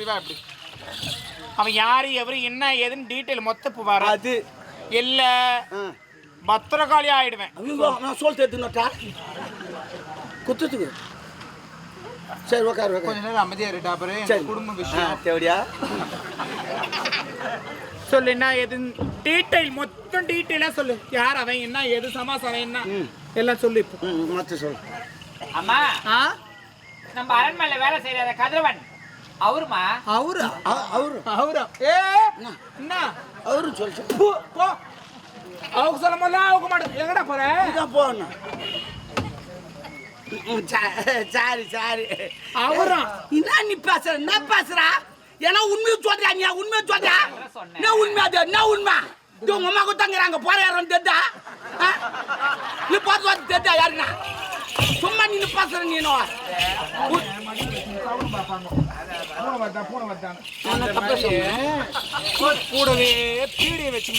இப்படி வா இப்படி? அவன் யாரு எவரு என்ன ஏதுன்னு டீட்டெயில் மொத்த புவார் அது. இல்ல. பத்திரகாளி ஆயிடுவேன். ஐயோ நான் சொல்லிட்டு எடுத்துனட்டா குத்துத்துக்கு. சரி உக்கார் உக்கார். கொஞ்ச நேரம் அமைதியா இருட்டா அப்புறம் சரி. குடும்ப விஷயம். தேவடியா? சொல்லு என்ன ஏது? டீட்டெயில் மொத்தம் டீட்டெயிலா சொல்லு. யார் அவன் என்ன ஏது சமாசாரம் என்ன. எல்லாம் சொல்லு இப்போ. ம் மற்ற சொல் அம்மா. ஆ? நம்ம அரண்மனையில வேலை செய்யற கதிரவன். அவருமா? அவரா. அவரு. அவரா. ஏ என்ன அவரு சொல்லு போ போ. அவங்க சொல்லும் போது அவங்க மாட்டேன் எங்கடா போற? இதான் போகணும் சாரி சாரி. அவரா? என்ன நீ பேசுற? என்ன பேசுற? ஏன்னா உண்மையை சொல்றியா நீ உண்மையை சொல்றியா? சொன்னேன். என்ன உண்மை அது? என்ன உண்மை? இது உங்க அம்மா குத்தாங்கிறாங்க போற யாரும் தெரிதா? ஆ? நீ பார்த்து பார்த்து தெரிதா யாருன்னா? சும்மா நீ பேசுற நான். கூடவே பீடியை வச்சு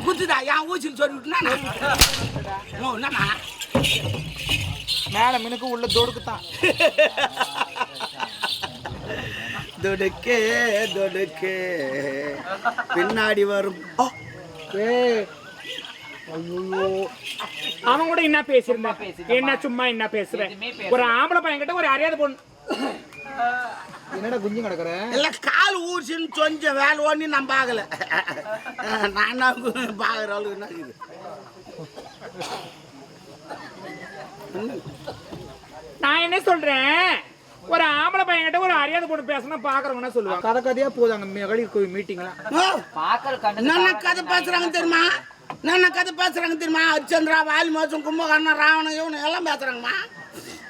குத்துதா? என் ஊசியில் சொல்லி விட்டுனா ஓ என்னண்ணா மேல மினுக்கு உள்ள தொடுக்கு தான். தொடுக்கே தொடுக்கே. பின்னாடி வரும். அவன் கூட என்ன பேசியிருந்தான் என்ன சும்மா என்ன பேசுறேன். ஒரு ஆம்பளை பையன் கிட்ட ஒரு அறியாத பொண்ணு. என்னடா குஞ்சு கிடக்குற? எல்லாம் கால் ஊசின்னு கொஞ்சம் வேலை ஒண்ணி நான் பார்க்கல. நான் பார்க்குற அளவுக்கு என்ன நான் என்ன சொல்றேன்? ஒரு ஆம்பளை பையன் கிட்ட ஒரு அறியாத பொண்ணு பேசணும் பாக்குறவங்க சொல்லுவாங்க? கதை கதையா போதாங்க மகளிர் மீட்டிங்லாம் பாக்கற கண்ணு என்னென்ன கதை பேசுறாங்க தெரியுமா? என்னென்ன கதை பேசுறாங்க தெரியுமா? ஹரிச்சந்திரா வாலி மோசம் கும்பகர்ணன் ராவணன் இவனு எல்லாம் பேசுறாங்கம்மா.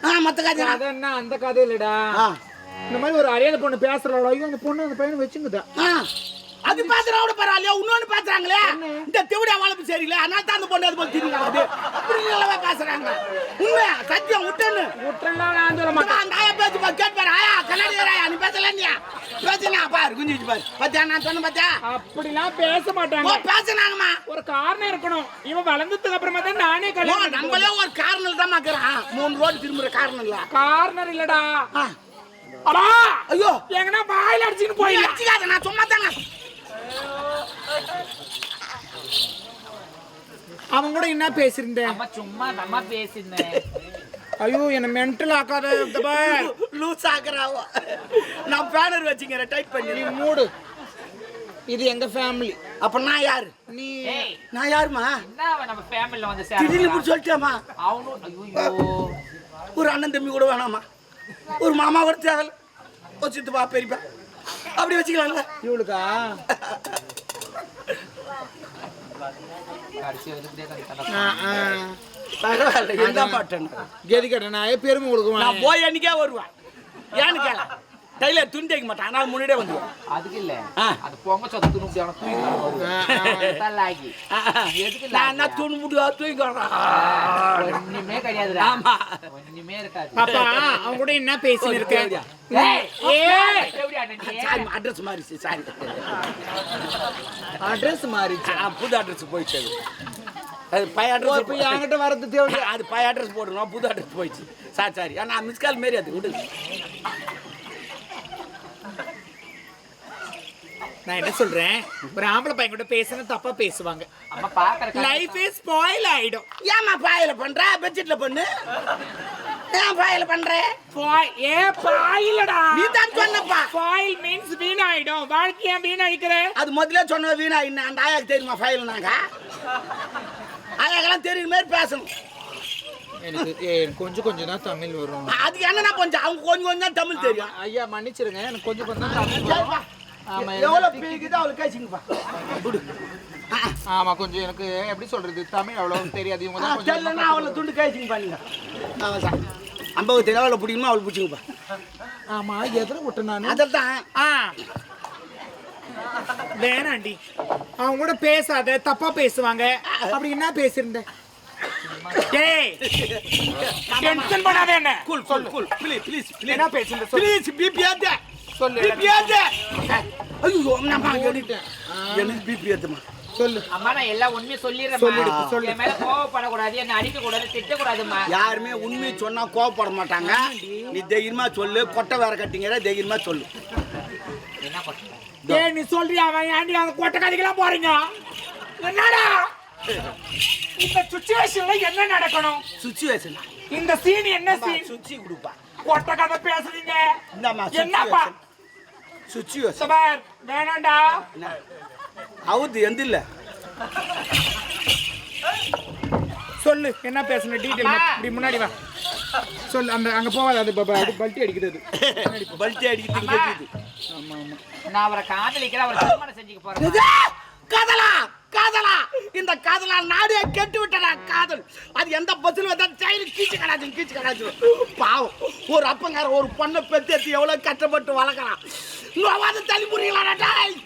ஆ மற்ற கதை கதை என்ன அந்த கதை இல்லடா இந்த மாதிரி ஒரு அறியாத பொண்ணு பேசுறாளோ ஐயோ அந்த பொண்ணு அந்த பையனை வச்சுங்குதா? ஆ, அது பேசுறவங்க பரவாயில்லையா இன்னொன்னு பேசுறாங்களே இந்த தெவிடியா வளர்ப்பு சரியில்லை. அதனால தான் அந்த பொண்ணு அது போல நடக்குது இப்படி நல்லவா பேசுறாங்க. உண்மையா? சத்தியம் விட்டுன்னு. விட்டுறலாம் நான் சொல்ல மாட்டேன். அந்த ஆயா பேச்சு பா ஆயா கண்ணாடி ஆயா நீ பேசல நீ பேசுனா பாரு குஞ்சு வச்சு பாரு. பாத்தியா? நான் சொன்ன பாத்தியா? அப்படிலாம் பேச மாட்டாங்க. பேசுனாங்கம்மா. ஒரு காரணம் இருக்கணும். இவன் வளர்ந்ததுக்கு அப்புறமா தான் நானே கல்யாணம் நம்மளே ஒரு காரணம் தான் மாக்குறான் மூணு ரோடு திரும்புற காரணம் இல்ல. கார்னர் இல்லடா. அடா! ஐயோ. எங்கனா வாயில அடிச்சுன்னு போய் அடிச்சுக்காத நான் சும்மா தாங்க அவன் கூட என்ன பேசியிருந்தேன் சும்மா நம்ம பேசினேன் ஐயோ என்ன மென்டல் ஆக்காத. லூஸ் ஆக்குறாவோ. நான் பேனர் வச்சுக்கிறேன் டைப் நீ பண்ணி மூடு. இது எங்க ஃபேமிலி அப்ப நான் யாரு? நீ. நான் யாருமா நம்ம ஃபேமிலில வந்து திடீர்னு இப்படி சொல்லிட்டேமா அவனும் ஐயோ. ஒரு அண்ணன் தம்பி கூட வேணாமா ஒரு மாமா கூட தேவையில்ல. ஒரு சித்தப்பா பெரியப்பா. அப்படி வச்சுக்கலாம்ல. இவளுக்கா. பரவாயில்ல எந்த பாட்டன் கெதி கட்ட நான் பெருமை கொடுக்குவேன் நான் போய் அன்னைக்கே வருவேன் ஏன்னு கேள டைலர் துணி தைக்க மாட்டான். ஆனால் முன்னாடியே வந்துடுவேன். அதுக்கு இல்ல. அது பொங்க சொத்து துணி அவன தூக்கி எதுக்கு நான் என்ன துணி முடியா தூக்கிக்கிறேன் ஒண்ணுமே கிடையாதுடா. ஆமா. ஒண்ணுமே இருக்காது. பாப்பா அவன் கூட என்ன பேசி இருக்க தேவடியா. ஏய் ஏய். எப்படியா நீ? சாரி அட்ரஸ் மாறிச்சு சாரி. அட்ரஸ் மாறிச்சு. புது அட்ரஸ் போயிடுச்சு அது. பழைய ஓ, இப்ப அட்ரஸ் என்கிட்ட வரது தேவை அது பழைய அட்ரஸ் போட்டுருவோம் புது அட்ரஸ் போயிடுச்சு. Sorry sorry. நான் மிஸ் கால் மாரி அது விடு. நான் என்ன சொல்றேன்? ஒரு ஆம்பளை பையன் கூட பேசுறது தப்பா பேசுவாங்க. அம்மா பாக்குற லைஃப் இஸ் ஸ்பாயில் ஆயிடும். ஏமா பாயில பண்ற? பெட்ஷீட்ல பண்ணு. ஏன் பாயில பண்ற? Spoil- ஏ பாயிலடா. நீ தான் சொன்னப்பா. ஃபாயில் மீன்ஸ் வீணாயிடும். வாழ்க்கைய வீணாயிக்கிற? அது முதல்ல சொன்ன வீணா இன்னும் அந்த ஆயாக்கு தெரியுமா ஃபைல் நாங்க? ஆயாக்கெல்லாம் தெரியுற மாதிரி பேசணும். எனக்கு கொஞ்சம் கொஞ்சம் தான் தமிழ் வரும். அதுக்கு என்னன்னா கொஞ்சம் அவங்க கொஞ்சம் கொஞ்சம் தான் தமிழ் தெரியும். ஐயா மன்னிச்சிருங்க. எனக்கு கொஞ்சம் கொஞ்சம் தான் தமிழ் எவ்வளவு பீக்குதோ அவளுக்கு ஆ, ஆமா கொஞ்சம் எனக்கு எப்படி சொல்றது? தமிழ் அவ்வளவு தெரியாது இவங்க தான் கொஞ்சம் அவளை துண்டு ஆமாம் சார் ஐம்பது தெரியும் அவளை பிடிக்குமா அவளை பிடிச்சிங்கப்பா. ஆமா எதிர விட்டு நானு? அதில் தான் ஆ. வேணாண்டி. அவங்க கூட பேசாத தப்பா பேசுவாங்க. அப்படி என்ன பேசியிருந்த? டேய் டென்ஷன் பண்ணாத என்ன? Cool cool cool please please என்ன சொல்லு. ப்ளீஸ் பிபி ஏத்து சொல்லு. பிபி ஏத்து ஐயோ நான் ஓடிட்டேன். எனக்கு பிபி ஏத்துமா சொல்லு. அம்மா நான் எல்லாம் உண்மையை சொல்லிடுறேன் சொல்லிடு, சொல்லு. என் மேல கோவப்படக்கூடாது என்ன அடிக்க கூடாது திட்டக்கூடாதும்மா. யாருமே உண்மையை சொன்னா கோவப்பட மாட்டாங்க. நீ தைரியமா சொல்லு. கொட்டை வேற கட்டிங்கிற தைரியமா சொல்லு. என்ன ஏய் நீ சொல்றியா அவன் ஏன்டி அந்த கொட்டை கதைக்கெல்லாம் போறீங்க? என்னடா? இந்த சுச்சுவேஷன்ல என்ன நடக்கணும்? சுச்சுவேஷன் இந்த சீன் என்ன சீன் சுச்சி கொடுப்பா. கொட்டை கதை பேசுறீங்க. இந்தாம்மா என்னப்பா? சுச்சுவேஷன் சபார் வேணாம்டா. அவுது எந்த இல்ல சொல்லு என்ன பேசுன? டீடைல் அம்மா. இப்படி முன்னாடி வா. சொல்லு அந்த அங்க போவாத அது பாபா அது பல்ட்டி அடிக்கிறது. பல்ட்டி. கேக்குது. ஆமா ஆமா. நான் அவரை காதலிக்கிறேன் அவரை திருமணம் செஞ்சுக்க போறேன். காதலா? காதலா? இந்த காதலா நாடே கெட்டு விட்டடா காதல். அது எந்த பஸ்ல வந்தா செயல் கீச்சு கடாச்சு கீச்சு கடாச்சு. பாவம். ஒரு அப்பங்கார ஒரு பொண்ணை பெத்தேத்தி எவ்வளவு கஷ்டப்பட்டு வளர்க்கறான் நோவாத தள்ளி புரியலாடா டாய்.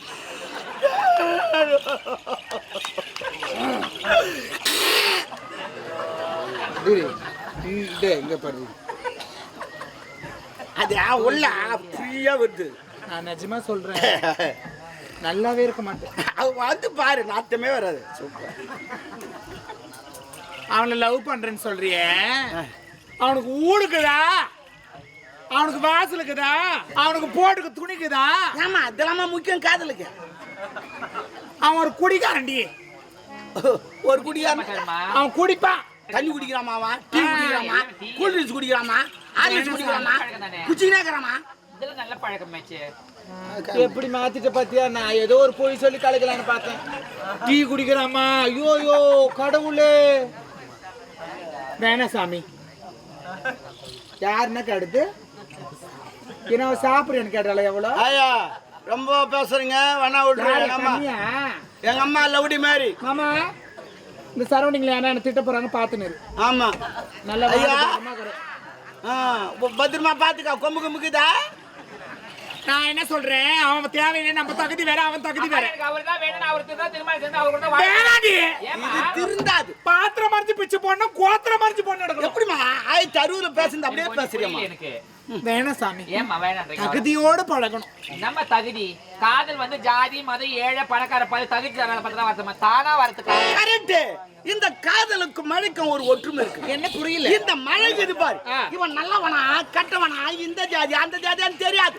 இங்க பாரு. அது உள்ள ஃப்ரீயா வருது. நான் நிஜமா சொல்றேன். நல்லாவே இருக்க மாட்டேன். அது வந்து பாரு நாத்தமே வராது. சூப்பர். அவனை லவ் பண்றேன்னு சொல்றியே. அவனுக்கு ஊடுக்குதா? அவனுக்கு வாசல் இருக்குதா அவனுக்கு போட்டுக்கு துணிக்குதா? ஆமா அதெல்லாம் முக்கியம் காதலுக்கு? அவன் ஒரு குடிக்காரண்டி ஒரு மாட்டாருமா அவன் குடிப்பான். தண்ணி குடிக்கிறாமாவா? டீ குடிக்கிறாமா? கூல் ட்ரிங்க்ஸ் குடிக்கிறாமா? ஆரஞ்சு குடிக்கிறாமா? குச்சிக்கினே இருக்கிறாமா இதெல்லாம் நல்ல பழக்கமாச்சு எப்படி மாத்திட்ட பாத்தியா? நான் ஏதோ ஒரு பொய் சொல்லி கலக்கலான்னு பார்த்தேன். டீ குடிக்கிறாமா ஐயோ ஐயோ கடவுளே. வேணாம் சாமி. யாருன்னா கேடுது ஏன்னா சாப்பிடுறேன்னு கேட்டால எவ்வளோ? ஐயா ரொம்ப பேசுறீங்க. வேணா விட்டுரு யாரு எங்க அம்மா. கண்ணியா? எங்க அம்மா லவுடி மாதிரி மாமா இந்த சரௌண்டிங்ல என்ன திட்ட போறாங்க பாத்துன்னு இரு. ஆமா. நல்ல பத்திரமா பாத்துக்க கொம்பு கொம்புக்குதா நான் என்ன சொல்றேன்? அவன் தேவையில்லை நம்ம தகுதி வேற அவன் தகுதி வேற. எனக்கு அவர் தான் வேணும் அவர் தான் திருமணம் செஞ்சு அவர் கூட வாழ வேணாடி. ஏமா இது திருந்தாது. பாத்திரம் மறைச்சு பிச்சு போடணும் கோத்திரம் மறைச்சு போடணும். எப்படிமா ஆயிரத்தி அறுபதுல பேசுறது அப்படியே புரியல எனக்கு. வேணாம் சாமி ஏமா வேணான்றீங்க தகுதியோடு பழகணும் நம்ம தகுதி காதல் வந்து ஜாதி மதம் ஏழை பணக்கார பல தகுதி தராத பத்தி தான் வரதுமா தானா வரதுக்காக கரெக்ட் இந்த காதலுக்கு மழைக்கும் ஒரு ஒற்றுமை இருக்கு என்ன புரியல இந்த மழை இது பாரு. இவன் நல்லவனா கட்டவனா இந்த ஜாதி அந்த ஜாதியான்னு தெரியாது.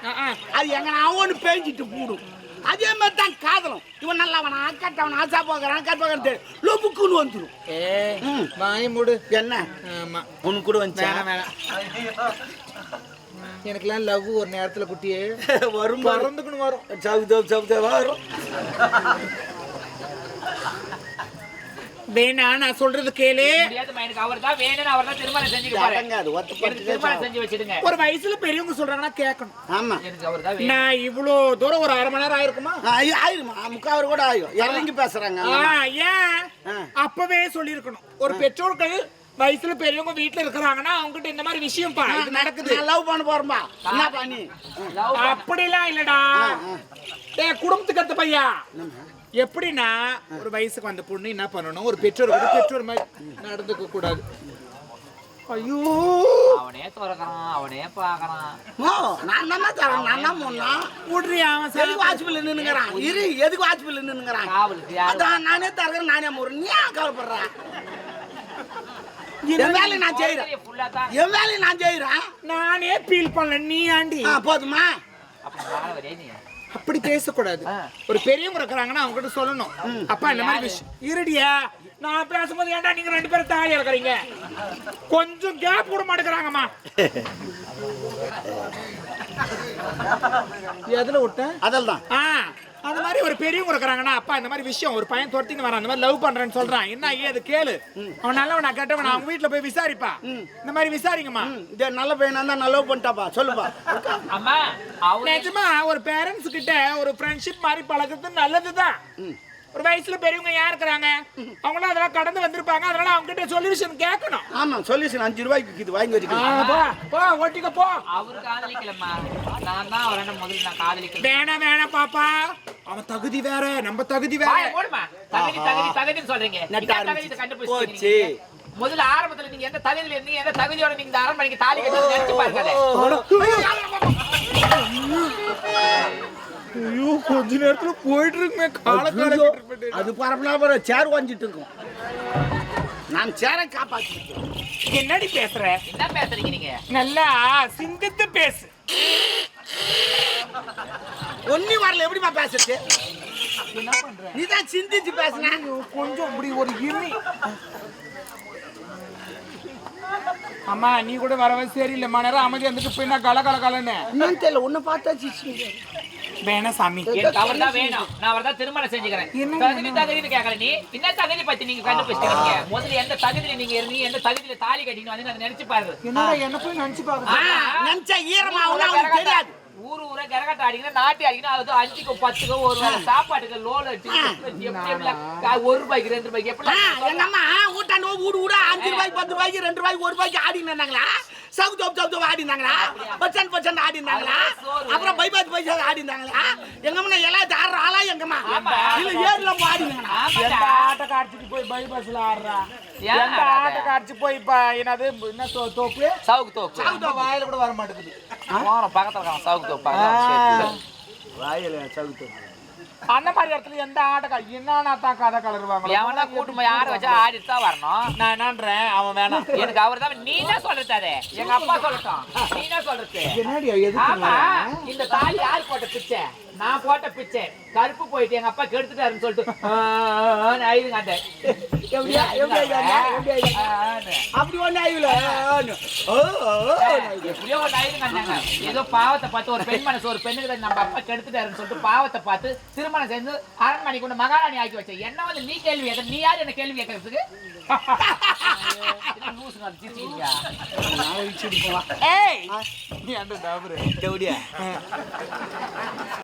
அது எங்க அவனு பேஞ்சிட்டு போடும் அதே மாதிரி தான் காதலும் இவன் நல்லவனா கட்டவனா சாப்பாக்குறான் கட்டப்பாக்குறான் தெரியும் லொபுக்குன்னு வந்துடும் ஏய் ம். வாய் மூடு என்ன ஆமா உனக்கு கூட வந்துச்சா வேணாம் வேணாம் எனக்குலாம் லவ் ஒரு நேரத்துல குட்டியே. வரும் பறந்துக்கணும் வரும். சவுதோ சவுதோ வரும். வேணா நான் சொல்றது கேளு. ஒரு வயசுல பெரியவங்க சொல்றாங்கன்னா கேட்கணும். ஆமா. நான் இவ்வளோ தூரம் ஒரு அரை மணி நேரம் ஆயிருக்குமா? ஆயி- ஆயிருமா? முக்காவர் கூட ஆயும் இறங்கி பேசுறாங்க ஆ, ஏன். அப்பவே சொல்லியிருக்கணும். ஒரு பெற்றோர்கள் வயசுல பெரியவங்க வீட்டுல இருக்கிறாங்கன்னா அவங்ககிட்ட இந்த மாதிரி விஷயம் பா இது நடக்குது. நான் லவ் பண்ண போறேன்பா. என்ன பண்ணி லவ் அப்படிலாம் இல்லடா. ஏ குடும்பத்துக்கு அடுத்த பையா? எப்படின்னா ஒரு வயசுக்கு வந்த பொண்ணு என்ன பண்ணணும்? ஒரு பெற்றோர் கூட பெற்றோர் மாதிரி நடந்துக்க கூடாது. ஐயோ. அவனே திறக்கிறான் அவனே பாக்குறான். ஓ நான் தானே தரேன் நான் தான் முன்னா விட்றி அவன் எதுக்கு சரி வாட்ச்பில் நின்னுங்கிறான்? இரு எதுக்கு வாட்ச்பில் நின்னுங்கிறான்? அதான் நானே தரேன் நானே முறேன் நீ ஏன் கவலைப்படுற? என் வேலையை நான் செய்யறேன் என் வேலையை நான் செய்யறேன் நானே ஃபீல் பண்ணல நீ ஆண்டி. போதுமா? அப்படி பேசக்கூடாது. ஒரு பெரியவங்க இருக்கிறாங்கன்னா அவங்க கிட்ட சொல்லணும் அப்பா இந்த மாதிரி விஷயம். இருடியா? நான் பேசும்போது ஏன்டா நீங்க ரெண்டு பேரும் தாலி இருக்கிறீங்க கொஞ்சம் கேப் விட மாட்டேங்கிறாங்கம்மா எதுல விட்டேன்? அதில் தான் ஆ. அந்த மாதிரி ஒரு பெரியவங்க இருக்கிறாங்கன்னா அப்பா இந்த மாதிரி விஷயம் ஒரு பையன் துரத்தின்னு வரான் அந்த மாதிரி லவ் பண்றேன்னு சொல்றான். என்ன ஏது கேளு. அவன் நல்லவனா கெட்டவனா அவங்க வீட்டுல போய் விசாரிப்பா. இந்த மாதிரி விசாரிங்கம்மா. இது நல்ல பையனா இருந்தா நல்ல பண்ணிட்டாப்பா சொல்லுப்பா. அம்மா நிஜமா ஒரு பேரண்ட்ஸ் கிட்ட ஒரு ஃப்ரெண்ட்ஷிப் மாதிரி பழகுறது நல்லதுதான். ஒரு வயசுல பெரியவங்க யார் இருக்கிறாங்க? அவங்களும் அதெல்லாம் கடந்து வந்திருப்பாங்க. அதனால அவங்க கிட்ட சொல்யூஷன் கேட்கணும். ஆமா சொல்யூஷன் அஞ்சு ரூபாய்க்கு இது வாங்கி ஆ, வச்சுக்கலாம் போ போ ஓட்டிக்க போ. அவரு காதலிக்கலம்மா. நான் தான் அவரை முதல்ல நான் காதலிக்கல வேணாம் வேணாம் பாப்பா. அவன் தகுதி வேற நம்ம தகுதி வேற. மூடுமா? தகுதி தகுதி தகுதின்னு சொல்றீங்க. போச்சு. முதல்ல ஆரம்பத்துல நீங்க எந்த தகுதியில இருந்தீங்க? எந்த தகுதியோட நீங்க இந்த அரண்மனைக்கு தாலி கட்டி நினைச்சு பாருங்க. ஐயோ கொஞ்ச நேரத்துல போயிட்டு இருக்குமே கால கால ஐயோ, அது பரப்புனா அப்புறம் சேர் வாஞ்சிட்டு இருக்கும். நான் சேரை காப்பாற்றிட்டேன் என்னடி பேசுற? என்ன பேசுறீங்க நீங்க? நல்லா சிந்தித்து பேசு. ஒன்னி வரல எப்படிமா பேசுறது? என்ன பண்ற? நீதான் சிந்திச்சு பேசுன. கொஞ்சம் இப்படி ஒரு இமி அம்மா நீ கூட வரவே சரியில்லைம்மா. நேரம் அமைதி வந்துட்டு போய் நான் கல கல கலன்னு என்னன்னு தெரியல உன்னை பார்த்தா சிரிச்சுங்க. வேணா சாமி. எனக்கு அவர் தான் வேணும். நான் அவர் தான் திருமணம் செஞ்சுக்கிறேன். தகுதி தகுதின்னு கேட்கல. நீ என்ன தகுதி பத்தி நீங்க கண்டுபிடிச்சிருக்கீங்க முதல்ல எந்த தகுதியில நீங்க இருந்தீங்க எந்த தகுதியில தாலி கட்டின்னு வந்து அதை நினைச்சு பாரு. என்னடா என்ன போய் நினைச்சு பாக்குற? ஆ, நினைச்சா ஈரமா அவனுக்கு தெரியாது. ஊரு ஊரா கரகாட்ட அடிக்கணும் நாட்டி அடிக்கணும் அது அஞ்சுக்கோ பத்துக்கோ ஒரு வேளை சாப்பாட்டுக்கு லோன் ஒரு ரூபாய்க்கு ரெண்டு ரூபாய்க்கு எப்படி எங்க அம்மா ஊட்டாண்டு ஊடு ஊடா அஞ்சு ரூபாய்க்கு பத்து ரூபாய்க்கு ரெண்டு ரூபாய்க்கு ஒரு ரூபாய்க்கு ஆடின்னு இருந்தாங்களா சவுத் சவுத் சவுத் ஆடினாங்களா பர்சன்ட் பர்சன்ட் ஆடினாங்களா? அப்புறம் பைபாஸ் பைசா ஆடினாங்களா? எங்க அம்மா எல்லாத்தையும் ஆடுற ஆளா எங்க அம்மா? ஆமா. இல்ல ஏர்ல ஆடினாங்களா? எந்த ஆமாடா. ஆட்ட காட்சிக்கு போய் பை பஸ்ல ஆடுறா? எந்த? ஆட்ட காட்சி போய் இப்ப என்னது என்ன தோ- தோப்பு? சவுக்கு தோப்பு. அந்த வாயில கூட வர மாட்டேங்குது. போறோம் பக்கத்துல இருக்கான் சவுக்கு தோப்பு வாயில சவுத்து அந்த மாதிரி இடத்துல எந்த ஆட்ட கா- என்னன்னா தான் கதை கலருவாங்க எவனா கூட்டு போய் ஆட வச்சா ஆடிட்டு தான் வரணும் நான் என்னன்றேன் அவன் வேணாம் எனக்கு அவர் தான் நீ என்ன சொல்றது அது எங்க அப்பா சொல்லட்டும் நீ என்ன சொல்றது என்னடி ஆமா இந்த தாலி யார் போட்ட பிச்சை நான் போட்ட பிச்சை. கருப்பு போயிட்டு எங்க அப்பா கெடுத்துட்டாருன்னு சொல்லிட்டு? எப்படியா ஐயா? அப்படி ஒண்ணு ஆயில எப்படியோ ஐது கண்டாங்க. ஏதோ பாவத்தை பார்த்து ஒரு பெண் மனசு ஒரு பெண்ணுக்கு நம்ம அப்பா கெடுத்துட்டாருன்னு சொல்லிட்டு பாவத்தை பார்த்து திருமணம் செஞ்சு அரண்மனை கொண்டு மகாராணி ஆக்கி வச்ச என்ன வந்து நீ கேள்வி கேட்க நீ யார் என்ன கேள்வி கேட்கறதுக்கு? ஏய். நீ அந்த டாபரு.